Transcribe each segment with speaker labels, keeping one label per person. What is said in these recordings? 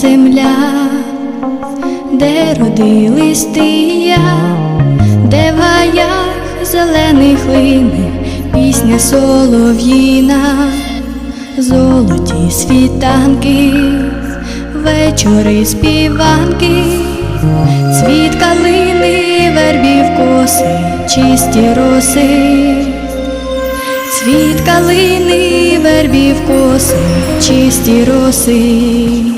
Speaker 1: Земля, де родились ти я, де в зелених лине пісня солов'їна, золоті світанки, вечори співанки, цвіт калини, вербів коси, чисті роси. Цвіт калини, вербів коси, чисті роси,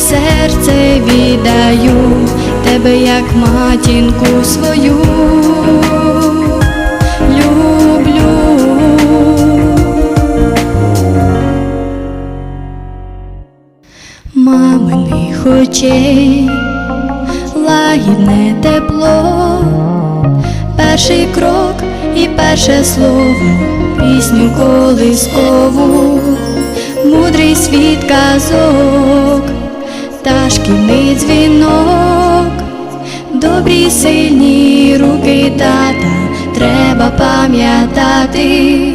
Speaker 1: серце віддаю, тебе як матінку свою. Маминих очей лагідне тепло, перший крок і перше слово, пісню колискову, мудрий світ казок, та шкільний дзвінок, добрі сильні руки тата, треба пам'ятати,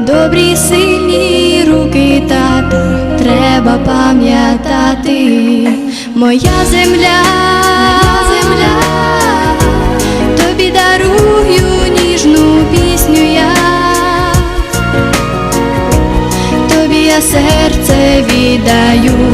Speaker 1: добрі сильні руки тата, треба пам'ятати, моя земля, земля, тобі дарую ніжну пісню я, тобі я серце віддаю,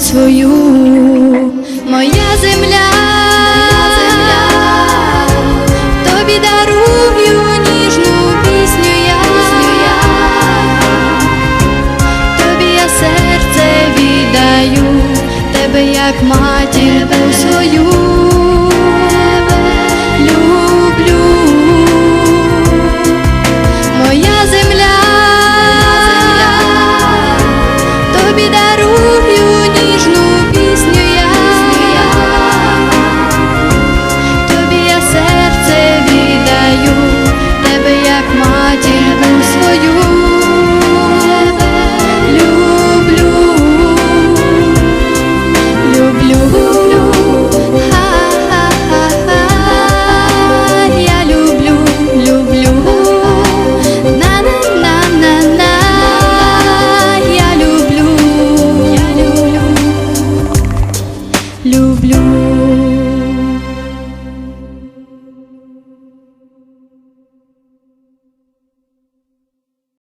Speaker 1: свою, моя земля. люблю.